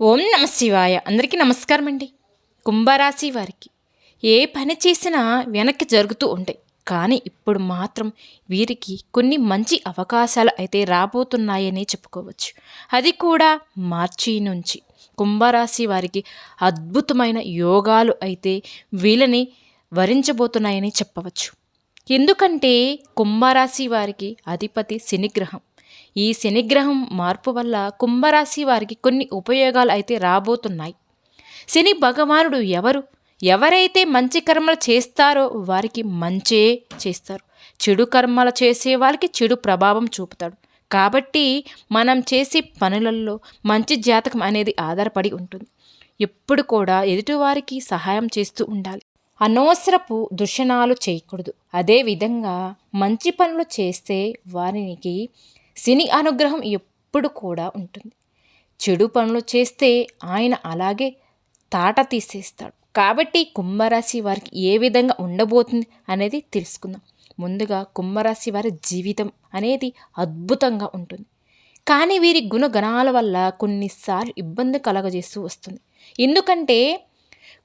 ఓం నమ శివాయ. అందరికీ నమస్కారం అండి కుంభరాశి వారికి ఏ పని చేసినా వెనక్కి జరుగుతూ ఉంటాయి. కానీ ఇప్పుడు మాత్రం వీరికి కొన్ని మంచి అవకాశాలు అయితే రాబోతున్నాయని చెప్పుకోవచ్చు. అది కూడా మార్చి నుంచి. కుంభరాశి వారికి అద్భుతమైన యోగాలు అయితే వీళ్ళని వరించబోతున్నాయని చెప్పవచ్చు. ఎందుకంటే కుంభరాశి వారికి అధిపతి శనిగ్రహం ఈ శనిగ్రహం మార్పు వల్ల కుంభరాశి వారికి కొన్ని ఉపయోగాలు అయితే రాబోతున్నాయి. శని భగవానుడు ఎవరు? ఎవరైతే మంచి కర్మలు చేస్తారో వారికి మంచే చేస్తారు. చెడు కర్మలు చేసే వారికి చెడు ప్రభావం చూపుతాడు. కాబట్టి మనం చేసే పనులలో మంచి జాతకం అనేది ఆధారపడి ఉంటుంది. ఎప్పుడు కూడా ఎదుటివారికి సహాయం చేస్తూ ఉండాలి. అనవసరపు దూషణాలు చేయకూడదు. అదేవిధంగా మంచి పనులు చేస్తే వారికి శని అనుగ్రహం ఎప్పుడు కూడా ఉంటుంది. చెడు పనులు చేస్తే ఆయన అలాగే తాట తీసేస్తాడు. కాబట్టి కుంభరాశి వారికి ఏ విధంగా ఉండబోతుంది అనేది తెలుసుకుందాం. ముందుగా కుంభరాశి వారి జీవితం అనేది అద్భుతంగా ఉంటుంది. కానీ వీరి గుణగణాల వల్ల కొన్నిసార్లు ఇబ్బంది కలగజేస్తూ వస్తుంది. ఎందుకంటే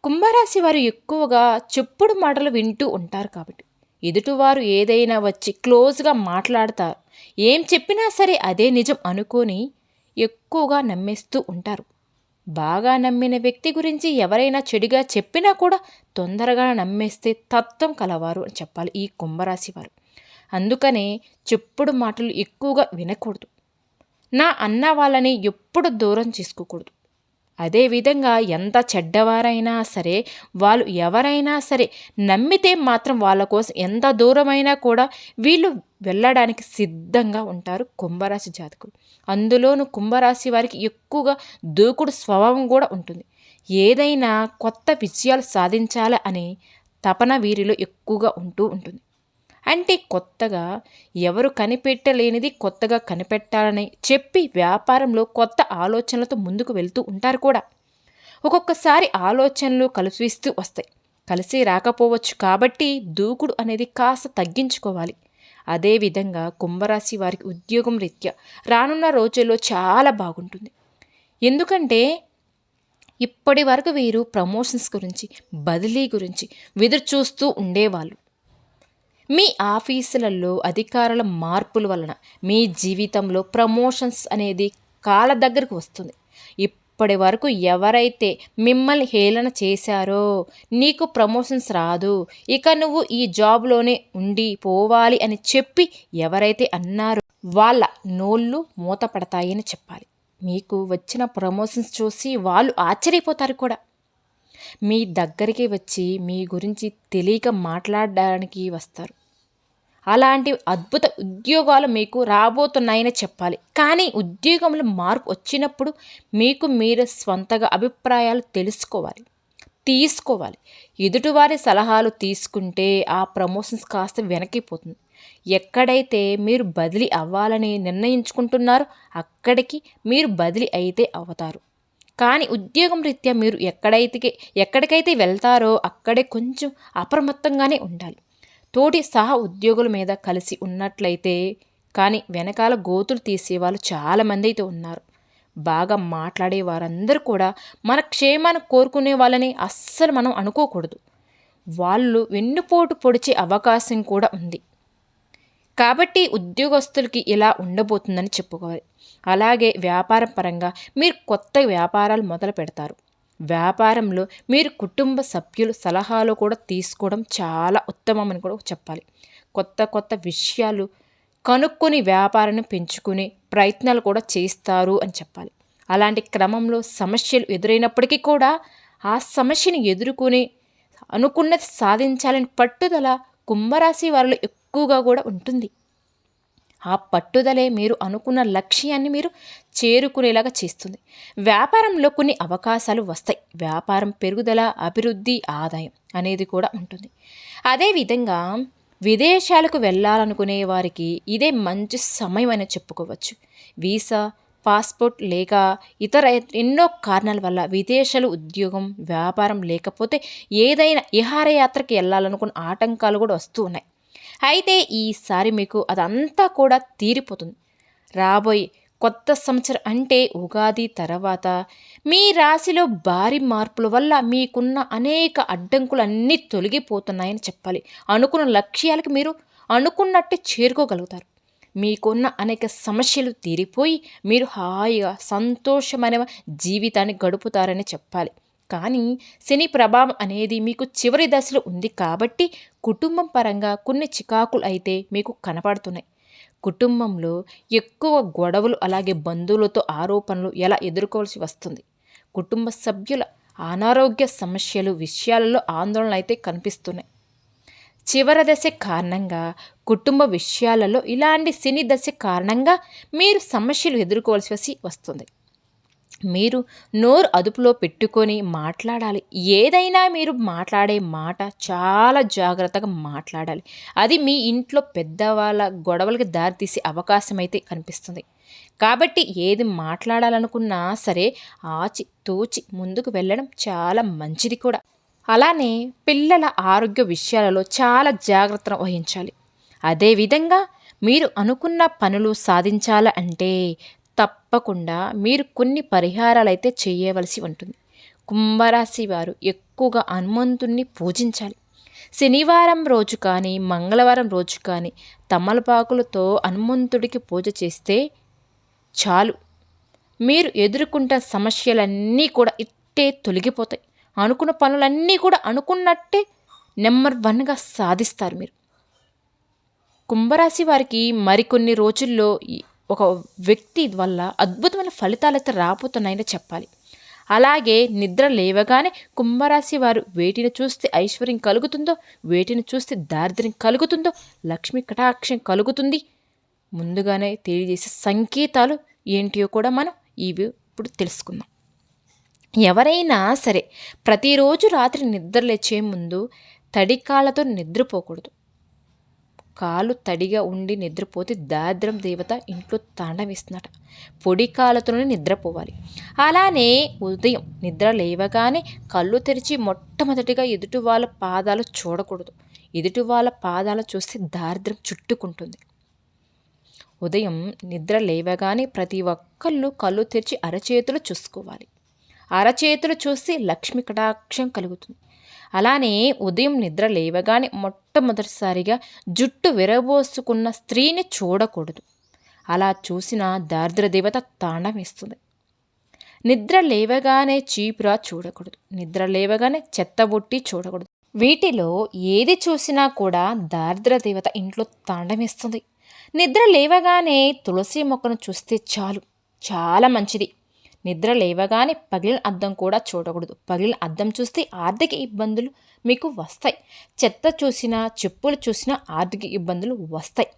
కుంభరాశి వారు ఎక్కువగా చెప్పుడు మాటలు వింటూ ఉంటారు కాబట్టి. ఎదుటివారు ఏదైనా వచ్చి క్లోజ్గా మాట్లాడతారు. ఏం చెప్పినా సరే అదే నిజం అనుకొని ఎక్కువగా నమ్మేస్తూ ఉంటారు. బాగా నమ్మిన వ్యక్తి గురించి ఎవరైనా చెడుగా చెప్పినా కూడా తొందరగా నమ్మేస్తే తత్వం కలవారు అని చెప్పాలి ఈ కుంభరాశి వారు. అందుకనే చెప్పుడు మాటలు ఎక్కువగా వినకూడదు. నా అన్న వాళ్ళని ఎప్పుడు దూరం చేసుకోకూడదు. అదేవిధంగా ఎంత చెడ్డవారైనా సరే వాళ్ళు ఎవరైనా సరే నమ్మితే మాత్రం వాళ్ళ కోసం ఎంత దూరమైనా కూడా వీళ్ళు వెళ్ళడానికి సిద్ధంగా ఉంటారు కుంభరాశి జాతకులు. అందులోనూ కుంభరాశి వారికి ఎక్కువగా దూకుడు స్వభావం కూడా ఉంటుంది. ఏదైనా కొత్త విజయాలు సాధించాలి అనే తపన వీరిలో ఎక్కువగా ఉంటూ ఉంటుంది. అంటే కొత్తగా ఎవరు కనిపెట్టలేనిది కొత్తగా కనిపెట్టాలని చెప్పి వ్యాపారంలో కొత్త ఆలోచనలతో ముందుకు వెళ్తూ ఉంటారు కూడా. ఒక్కొక్కసారి ఆలోచనలు కలిసిస్తూ వస్తాయి. కలిసి రాకపోవచ్చు కాబట్టి దూకుడు అనేది కాస్త తగ్గించుకోవాలి. అదేవిధంగా కుంభరాశి వారికి ఉద్యోగం రీత్యా రానున్న రోజుల్లో చాలా బాగుంటుంది. ఎందుకంటే ఇప్పటి వరకు వీరు ప్రమోషన్స్ గురించి బదిలీ గురించి వెదురు చూస్తూ ఉండేవాళ్ళు. మీ ఆఫీసులలో అధికారుల మార్పుల వలన మీ జీవితంలో ప్రమోషన్స్ అనేది కాళ్ళ దగ్గరకు వస్తుంది. ఇప్పటి వరకు ఎవరైతే మిమ్మల్ని హేళన చేశారో నీకు ప్రమోషన్స్ రాదు. ఇక నువ్వు ఈ జాబ్లోనే ఉండి పోవాలి అని చెప్పి ఎవరైతే అన్నారో వాళ్ళ నోళ్ళు మూతపడతాయని చెప్పాలి. మీకు వచ్చిన ప్రమోషన్స్ చూసి వాళ్ళు ఆశ్చర్యపోతారు కూడా. మీ దగ్గరికి వచ్చి మీ గురించి తెలియక మాట్లాడడానికి వస్తారు. అలాంటి అద్భుత ఉద్యోగాలు మీకు రాబోతున్నాయని చెప్పాలి. కానీ ఉద్యోగంలో మార్పు వచ్చినప్పుడు మీకు మీరు స్వంతగా అభిప్రాయాలు తెలుసుకోవాలి. తీసుకోవాలి. ఎదుటివారి సలహాలు తీసుకుంటే ఆ ప్రమోషన్స్ కాస్త వెనక్కిపోతుంది ఎక్కడైతే మీరు బదిలీ అవ్వాలని నిర్ణయించుకుంటున్నారో అక్కడికి మీరు బదిలీ అయితే అవుతారు. కానీ ఉద్యోగం రీత్యా మీరు ఎక్కడైతే ఎక్కడికైతే వెళ్తారో అక్కడే కొంచెం అప్రమత్తంగానే ఉండాలి. తోటి సహ ఉద్యోగుల మీద కలిసి ఉన్నట్లయితే కానీ వెనకాల గోతులు తీసేవాళ్ళు చాలామంది అయితే ఉన్నారు. బాగా మాట్లాడే వారందరూ కూడా మన క్షేమాన్ని కోరుకునే వాళ్ళని అస్సలు మనం అనుకోకూడదు. వాళ్ళు వెన్నుపోటు పొడిచే అవకాశం కూడా ఉంది. కాబట్టి ఉద్యోగస్తులకి ఇలా ఉండబోతుందని చెప్పుకోవాలి. అలాగే వ్యాపార పరంగా మీరు కొత్త వ్యాపారాలు మొదలు పెడతారు. వ్యాపారంలో మీరు కుటుంబ సభ్యులు సలహాలు కూడా తీసుకోవడం చాలా ఉత్తమం అని కూడా చెప్పాలి. కొత్త కొత్త విషయాలు కనుక్కొని వ్యాపారాన్ని పెంచుకునే ప్రయత్నాలు కూడా చేస్తారు అని చెప్పాలి. అలాంటి క్రమంలో సమస్యలు ఎదురైనప్పటికీ కూడా ఆ సమస్యను ఎదుర్కొని అనుకున్నది సాధించాలని పట్టుదల కుంభరాశి వారిలో ఎక్కువగా కూడా ఉంటుంది. ఆ పట్టుదలే మీరు అనుకున్న లక్ష్యాన్ని మీరు చేరుకునేలాగా చేస్తుంది. వ్యాపారంలో కొన్ని అవకాశాలు వస్తాయి. వ్యాపారం పెరుగుదల అభివృద్ధి ఆదాయం అనేది కూడా ఉంటుంది. అదేవిధంగా విదేశాలకు వెళ్ళాలనుకునే వారికి ఇదే మంచి సమయం అని చెప్పుకోవచ్చు. వీసా పాస్పోర్ట్ లేక ఇతర ఎన్నో కారణాల వల్ల విదేశాలు ఉద్యోగం వ్యాపారం లేకపోతే ఏదైనా విహారయాత్రకి వెళ్ళాలనుకున్న ఆటంకాలు కూడా వస్తూ ఉన్నాయి. అయితే ఈసారి మీకు అదంతా కూడా తీరిపోతుంది. రాబోయే కొత్త సంవత్సరం అంటే ఉగాది తర్వాత మీ రాశిలో భారీ మార్పుల వల్ల మీకున్న అనేక అడ్డంకులు అన్నీ తొలగిపోతున్నాయని చెప్పాలి. అనుకున్న లక్ష్యాలకు మీరు అనుకున్నట్టు చేరుకోగలుగుతారు. మీకున్న అనేక సమస్యలు తీరిపోయి మీరు హాయిగా సంతోషమైన జీవితాన్ని గడుపుతారని చెప్పాలి. కానీ శని ప్రభావం అనేది మీకు చివరి దశలో ఉంది కాబట్టి కుటుంబం పరంగా కొన్ని చికాకులు అయితే మీకు కనపడుతున్నాయి. కుటుంబంలో ఎక్కువ గొడవలు అలాగే బంధువులతో ఆరోపణలు ఎలా ఎదుర్కోవాల్సి వస్తుంది? కుటుంబ సభ్యుల అనారోగ్య సమస్యలు విషయాలలో ఆందోళన అయితే కనిపిస్తున్నాయి. చివరి దశ కారణంగా కుటుంబ విషయాలలో ఇలాంటి శని దశ కారణంగా మీరు సమస్యలు ఎదుర్కోవాల్సి వస్తుంది. మీరు నోరు అదుపులో పెట్టుకొని మాట్లాడాలి. ఏదైనా మీరు మాట్లాడే మాట చాలా జాగ్రత్తగా మాట్లాడాలి. అది మీ ఇంట్లో పెద్దవాళ్ళ గొడవలకి దారితీసే అవకాశం అయితే కనిపిస్తుంది. కాబట్టి ఏది మాట్లాడాలనుకున్నా సరే ఆచి తూచి ముందుకు వెళ్ళడం చాలా మంచిది కూడా. అలానే పిల్లల ఆరోగ్య విషయాలలో చాలా జాగ్రత్త వహించాలి. అదేవిధంగా మీరు అనుకున్న పనులు సాధించాలంటే తప్పకుండా మీరు కొన్ని పరిహారాలు అయితే చేయవలసి ఉంటుంది. కుంభరాశి వారు ఎక్కువగా హనుమంతుణ్ణి పూజించాలి. శనివారం రోజు కానీ మంగళవారం రోజు కానీ తమలపాకులతో హనుమంతుడికి పూజ చేస్తే చాలు. మీరు ఎదుర్కొంటున్న సమస్యలన్నీ కూడా ఇట్టే తొలగిపోతాయి. అనుకున్న పనులన్నీ కూడా అనుకున్నట్టే నెంబర్ వన్గా సాధిస్తారు మీరు. కుంభరాశి వారికి మరికొన్ని రోజుల్లో ఒక వ్యక్తి వల్ల అద్భుతమైన ఫలితాలు అయితే రాబోతున్నాయని చెప్పాలి. అలాగే నిద్ర లేవగానే కుంభరాశి వారు వేటిని చూస్తే ఐశ్వర్యం కలుగుతుందో వేటిని చూస్తే దారిద్ర్యం కలుగుతుందో లక్ష్మి కటాక్షం కలుగుతుంది. ముందుగానే తెలియజేసే సంకేతాలు ఏంటియో కూడా మనం ఇవి ఇప్పుడు తెలుసుకుందాం. ఎవరైనా సరే ప్రతిరోజు రాత్రి నిద్ర లేచే ముందు తడి కాళ్ళతో నిద్రపోకూడదు. కాలు తడిగా ఉండి నిద్రపోతే దారిద్రం దేవత ఇంట్లో తాండవిస్తున్నట పొడి కాలతోనే నిద్రపోవాలి. అలానే ఉదయం నిద్ర లేవగానే కళ్ళు తెరిచి మొట్టమొదటిగా ఎదుటి వాళ్ళ పాదాలు చూడకూడదు. ఎదుటి వాళ్ళ పాదాలు చూస్తే దారిద్రం చుట్టుకుంటుంది. ఉదయం నిద్ర లేవగానే ప్రతి ఒక్కళ్ళు కళ్ళు తెరిచి అరచేతులు చూసుకోవాలి. అరచేతులు చూసి లక్ష్మి కటాక్షం కలుగుతుంది. అలానే ఉదయం నిద్ర లేవగానే మొట్టమొదటిసారిగా జుట్టు విరబోసుకున్న స్త్రీని చూడకూడదు. అలా చూసిన దారిద్ర దేవత తాండవేస్తుంది నిద్ర లేవగానే చీపురా చూడకూడదు. నిద్ర లేవగానే చెత్తబొట్టి చూడకూడదు. వీటిలో ఏది చూసినా కూడా దారిద్ర దేవత ఇంట్లో తాండమిస్తుంది నిద్ర లేవగానే తులసి మొక్కను చూస్తే చాలు. చాలా మంచిది. నిద్ర లేవగానే పగిలిన అద్దం కూడా చూడకూడదు. పగిలిన అద్దం చూస్తే ఆర్థిక ఇబ్బందులు మీకు వస్తాయి. చెత్త చూసినా చెప్పులు చూసినా ఆర్థిక ఇబ్బందులు వస్తాయి.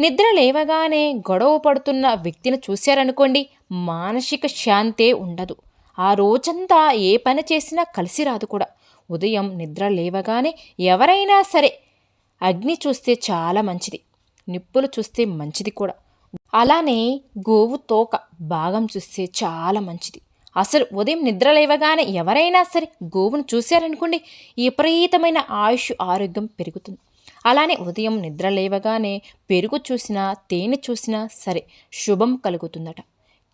నిద్ర లేవగానే గొడవ పడుతున్న వ్యక్తిని చూశారనుకోండి మానసిక శాంతే ఉండదు. ఆ రోజంతా ఏ పని చేసినా కలిసి రాదు కూడా. ఉదయం నిద్ర లేవగానే ఎవరైనా సరే అగ్ని చూస్తే చాలా మంచిది. నిప్పులు చూస్తే మంచిది కూడా. అలానే గోవు తోక భాగం చూస్తే చాలా మంచిది. అసలు ఉదయం నిద్ర లేవగానే ఎవరైనా సరే గోవును చూశారనుకోండి విపరీతమైన ఆయుష్ ఆరోగ్యం పెరుగుతుంది. అలానే ఉదయం నిద్ర లేవగానే పెరుగు చూసినా తేనె చూసినా సరే శుభం కలుగుతుందట.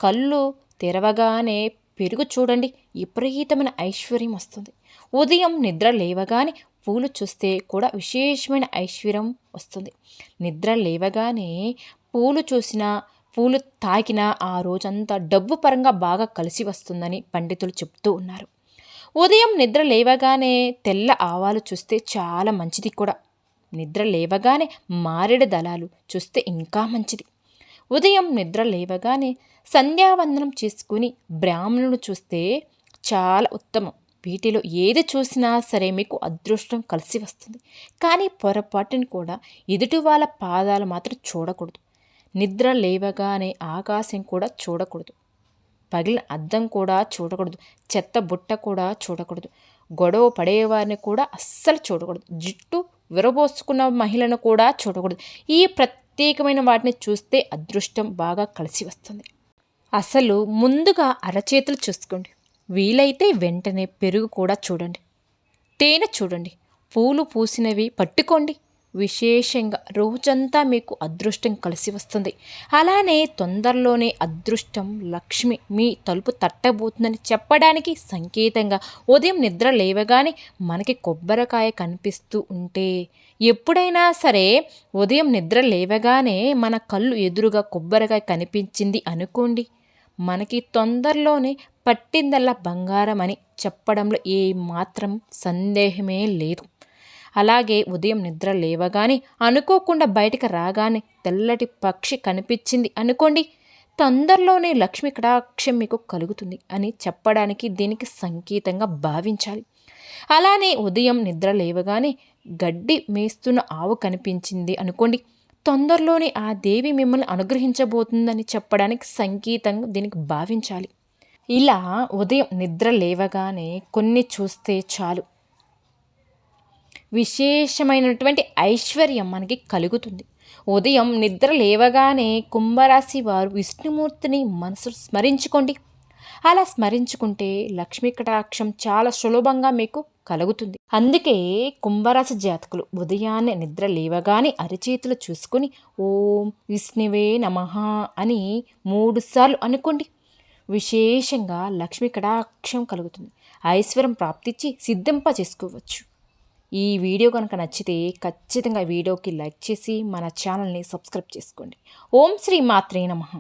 కళ్ళు తెరవగానే పెరుగు చూడండి విపరీతమైన ఐశ్వర్యం వస్తుంది. ఉదయం నిద్ర లేవగానే పూలు చూస్తే కూడా విశేషమైన ఐశ్వర్యం వస్తుంది. నిద్ర లేవగానే పూలు చూసినా పూలు తాకినా ఆ రోజంతా డబ్బు పరంగా బాగా కలిసి వస్తుందని పండితులు చెప్తూ ఉన్నారు. ఉదయం నిద్ర లేవగానే తెల్ల ఆవాలు చూస్తే చాలా మంచిది కూడా. నిద్ర లేవగానే మారేడు దళాలు చూస్తే ఇంకా మంచిది. ఉదయం నిద్ర లేవగానే సంధ్యావందనం చేసుకుని బ్రాహ్మణుడు చూస్తే చాలా ఉత్తమం. వీటిలో ఏది చూసినా సరే మీకు అదృష్టం కలిసి వస్తుంది. కానీ పొరపాటుని కూడా ఎదుటి వాళ్ళ పాదాలు మాత్రం చూడకూడదు. నిద్ర లేవగానే ఆకాశం కూడా చూడకూడదు. పగిలిన అద్దం కూడా చూడకూడదు. చెత్త బుట్ట కూడా చూడకూడదు. గొడవ పడేవారిని కూడా అస్సలు చూడకూడదు. జుట్టు విరబోసుకున్న మహిళను కూడా చూడకూడదు. ఈ ప్రత్యేకమైన వాటిని చూస్తే అదృష్టం బాగా కలిసి వస్తుంది. అసలు ముందుగా అరచేతులు చూసుకోండి. వీలైతే వెంటనే పెరుగు కూడా చూడండి. తేనె చూడండి. పూలు పూసినవి పట్టుకోండి. విశేషంగా రోజంతా మీకు అదృష్టం కలిసి వస్తుంది. అలానే తొందరలోనే అదృష్టం లక్ష్మి మీ తలుపు తట్టబోతుందని చెప్పడానికి సంకేతంగా ఉదయం నిద్ర లేవగానే మనకి కొబ్బరికాయ కనిపిస్తూ ఉంటే ఎప్పుడైనా సరే ఉదయం నిద్ర లేవగానే మన కళ్ళు ఎదురుగా కొబ్బరికాయ కనిపించింది అనుకోండి. మనకి తొందరలోనే పట్టిందల్లా బంగారం అని చెప్పడంలో ఏ మాత్రం సందేహమే లేదు. అలాగే ఉదయం నిద్ర లేవగానే అనుకోకుండా బయటకు రాగానే తెల్లటి పక్షి కనిపించింది అనుకోండి తొందరలోనే లక్ష్మి కటాక్షం మీకు కలుగుతుంది అని చెప్పడానికి దీనికి సంకేతంగా భావించాలి. అలానే ఉదయం నిద్ర లేవగానే గడ్డి మేస్తున్న ఆవు కనిపించింది అనుకోండి తొందరలోనే ఆ దేవి మిమ్మల్ని అనుగ్రహించబోతుందని చెప్పడానికి సంకేతంగా దీనికి భావించాలి. ఇలా ఉదయం నిద్ర లేవగానే కొన్ని చూస్తే చాలు. విశేషమైనటువంటి ఐశ్వర్యం మనకి కలుగుతుంది. ఉదయం నిద్ర లేవగానే కుంభరాశి వారు విష్ణుమూర్తిని మనసు స్మరించుకోండి. అలా స్మరించుకుంటే లక్ష్మీ కటాక్షం చాలా సులభంగా మీకు కలుగుతుంది. అందుకే కుంభరాశి జాతకులు ఉదయాన్నే నిద్ర లేవగానే అరిచేతులు చూసుకొని ఓం విష్ణువే నమ అని మూడుసార్లు అనుకోండి. విశేషంగా లక్ష్మీ కటాక్షం కలుగుతుంది. ఐశ్వర్యం ప్రాప్తించి సిద్ధింప చేసుకోవచ్చు ఈ వీడియో కనుక నచ్చితే ఖచ్చితంగా వీడియోకి లైక్ చేసి మన ఛానల్ని సబ్స్క్రైబ్ చేసుకోండి. ఓం శ్రీ మాత్రే నమః.